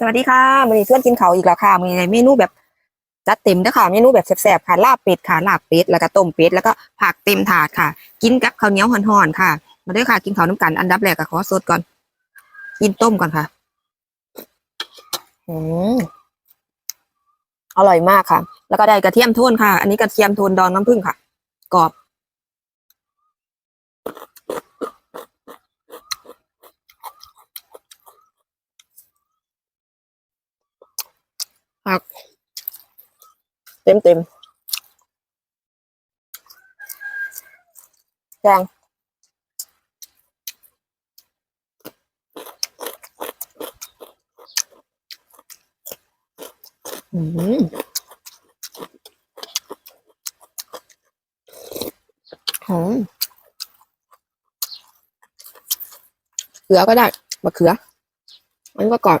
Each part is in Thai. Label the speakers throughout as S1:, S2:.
S1: สวัสดีค่ะมื้อนี้ชวนกินข้าวอีกแล้วค่ะมื้อนี้เมนูแบบจัดเต็มเด้อค่ะเมนูแบบแซ่บๆค่ะลาบเป็ดค่ะลาบเป็ดแล้วก็ต้มเป็ดแล้วก็ผักเต็มถาดค่ะ กินกับข้าวเหนียวห่อนๆค่ะ มาด้อค่ะ กินข้าวน้ำกันอันดับแรกก็ขอสดก่อน กินต้มก่อนค่ะอืมอร่อยมากค่ะ แล้วก็ได้กระเทียมโทนค่ะ อันนี้กระเทียมโทนดองน้ำผึ้งค่ะ กรอบ ผัก เต็มเต็มแกงอืมหอมเขือก็ได้มะเขือ มันก็กรอบ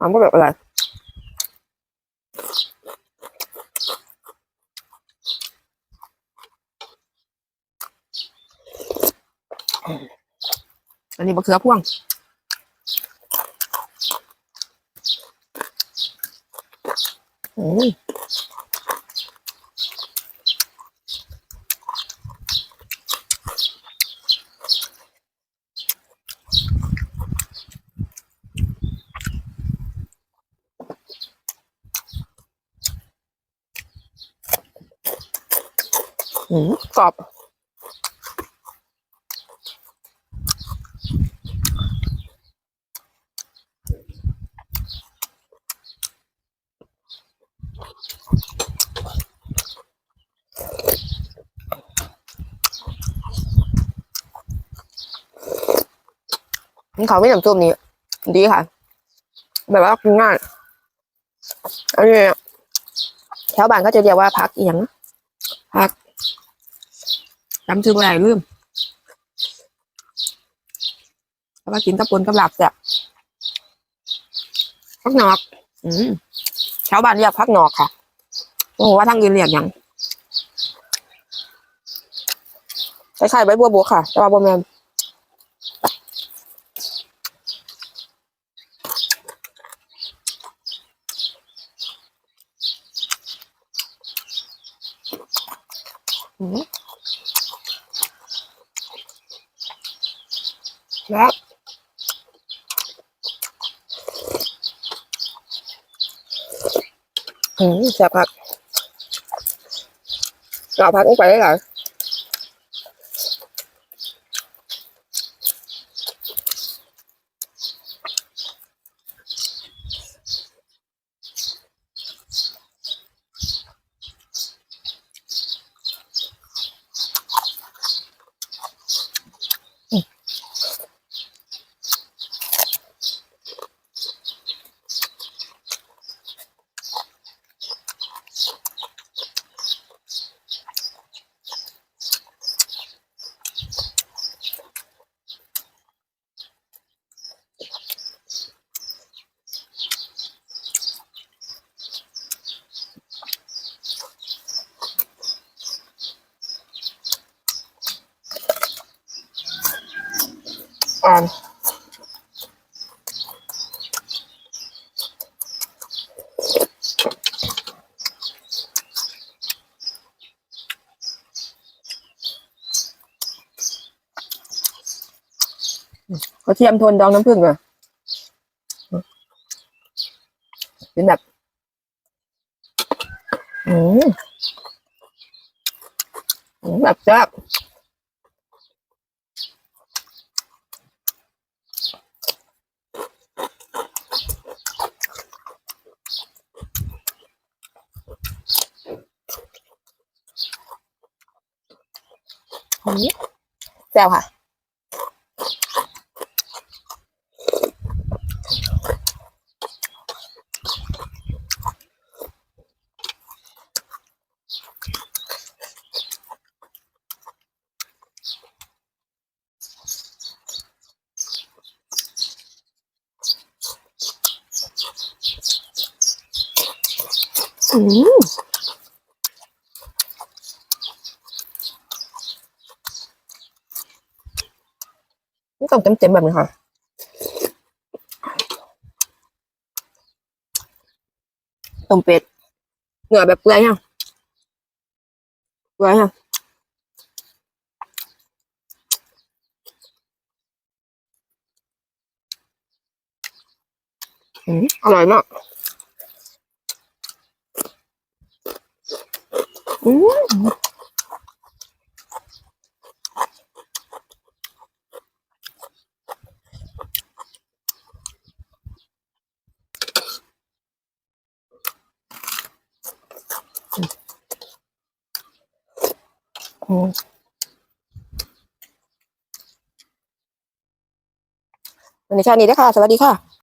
S1: มันก็แบบอะไรอันนี้มะเขือพ่วงอืม อืมกรอบนี่เขาไม่น้ำส้มนี้ ดีค่ะ แบบว่ากินง่ายอันนี้แถวบ้านก็จะเรียกว่าพักเอียงพัก จำชื่ออะไรลืมเพราะว่ากินกับปนกับหลับแบบพักหนอก อืมแถวบ้านเรียกพักหนอกค่ะโอ้โหว่าทางอื่นเรียกยังคล้ายๆใบบัวบกค่ะ แต่ว่าบัวแมนอืม แล้วอืมแซ่บครับเราพักลงไปได้หลยอ่ กันกรเทียมทนดองน้ำผึ้งอะเป็นแบบอืมแบบแซ่บ แซ่บค่ะ อืม นี่ต้องเต็มๆแบบนี้ค่ะต้มเป็ดเนื้อแบบเปื่อยยังเปื่อยยังอืมอร่อยมากอืมอืม วันนี้แค่นี้นะคะ สวัสดีค่ะ